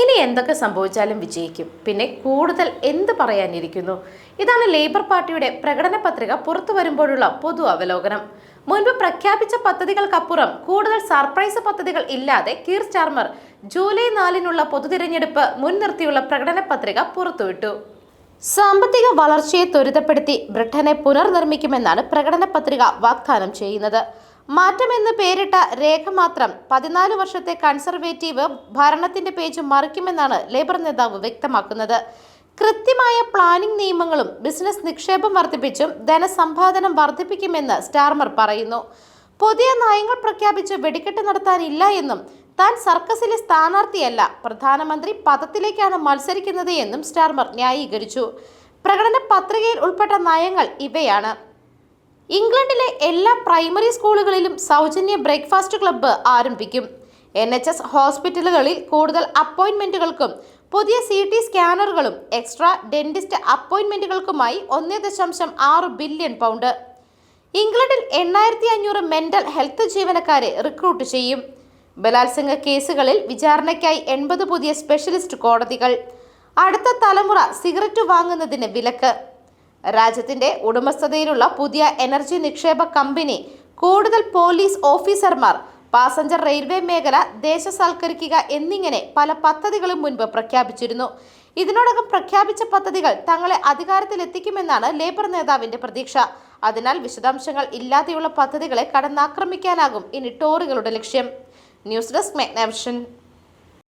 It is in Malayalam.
ഇനി എന്തൊക്കെ സംഭവിച്ചാലും വിജയിക്കും. പിന്നെ കൂടുതൽ എന്ത് പറയാനിരിക്കുന്നു? ഇതാണ് ലേബർ പാർട്ടിയുടെ പ്രകടന പത്രിക പുറത്തു വരുമ്പോഴുള്ള പൊതു അവലോകനം. മുൻപ് പ്രഖ്യാപിച്ച പദ്ധതികൾക്കപ്പുറം കൂടുതൽ സർപ്രൈസ് പദ്ധതികൾ ഇല്ലാതെ കീർ സ്റ്റാർമർ ജൂലൈ നാലിനുള്ള പൊതുതിരഞ്ഞെടുപ്പ് മുൻനിർത്തിയുള്ള പ്രകടന പത്രിക പുറത്തുവിട്ടു. സാമ്പത്തിക വളർച്ചയെ ത്വരിതപ്പെടുത്തി ബ്രിട്ടനെ പുനർനിർമ്മിക്കുമെന്നാണ് പ്രകടന പത്രിക വാഗ്ദാനം ചെയ്യുന്നത്. മാറ്റമെന്ന് പേരിട്ട രേഖ മാത്രം പതിനാല് വർഷത്തെ കൺസർവേറ്റീവ് ഭരണത്തിന്റെ പേജ് മറിക്കുമെന്നാണ് ലേബർ നേതാവ് വ്യക്തമാക്കുന്നത്. കൃത്യമായ പ്ലാനിംഗ് നിയമങ്ങളും ബിസിനസ് നിക്ഷേപം വർദ്ധിപ്പിച്ചും ധനസമ്പാദനം വർദ്ധിപ്പിക്കുമെന്ന് സ്റ്റാർമർ പറയുന്നു. പുതിയ നയങ്ങൾ പ്രഖ്യാപിച്ച് വെടിക്കെട്ട് നടത്താനില്ല എന്നും താൻ സർക്കസിലെ സ്ഥാനാർത്ഥിയല്ല പ്രധാനമന്ത്രി പദത്തിലേക്കാണ് മത്സരിക്കുന്നത് എന്നും സ്റ്റാർമർ ന്യായീകരിച്ചു. പ്രകടന പത്രികയിൽ ഉൾപ്പെട്ട നയങ്ങൾ ഇവയാണ്. ഇംഗ്ലണ്ടിലെ എല്ലാ പ്രൈമറി സ്കൂളുകളിലും സൗജന്യ ബ്രേക്ക്ഫാസ്റ്റ് ക്ലബ്ബ് ആരംഭിക്കും. എൻ എച്ച് എസ് ഹോസ്പിറ്റലുകളിൽ കൂടുതൽ അപ്പോയിൻമെന്റുകൾക്കും പുതിയ സി ടി സ്കാനറുകളും എക്സ്ട്രാ ഡെന്റിസ്റ്റ് അപ്പോയിൻമെന്റുകൾക്കുമായി ഒന്നേ ദശാംശം ആറ് ബില്യൺ പൗണ്ട്. ഇംഗ്ലണ്ടിൽ എണ്ണായിരത്തി അഞ്ഞൂറ് മെന്റൽ ഹെൽത്ത് ജീവനക്കാരെ റിക്രൂട്ട് ചെയ്യും. ബലാത്സംഗ കേസുകളിൽ വിചാരണയ്ക്കായി എൺപത് പുതിയ സ്പെഷ്യലിസ്റ്റ് കോടതികൾ. അടുത്ത തലമുറ സിഗരറ്റ് വാങ്ങുന്നതിന് വിലക്ക്. രാജ്യത്തിന്റെ ഉടമസ്ഥതയിലുള്ള പുതിയ എനർജി നിക്ഷേപ കമ്പനി കൂടുതൽ പോലീസ് ഓഫീസർമാർ പാസഞ്ചർ റെയിൽവേ മേഖല ദേശസാൽക്കരിക്കുക എന്നിങ്ങനെ പല പദ്ധതികളും മുൻപ് പ്രഖ്യാപിച്ചിരുന്നു. ഇതിനോടകം പ്രഖ്യാപിച്ച പദ്ധതികൾ തങ്ങളെ അധികാരത്തിലെത്തിക്കുമെന്നാണ് ലേബർ നേതാവിന്റെ പ്രതീക്ഷ. അതിനാൽ വിശദാംശങ്ങൾ ഇല്ലാതെയുള്ള പദ്ധതികളെ കടന്നാക്രമിക്കാനാകും ഇനി ടോറികളുടെ ലക്ഷ്യം. News desk മെഗ്നാവിഷൻ.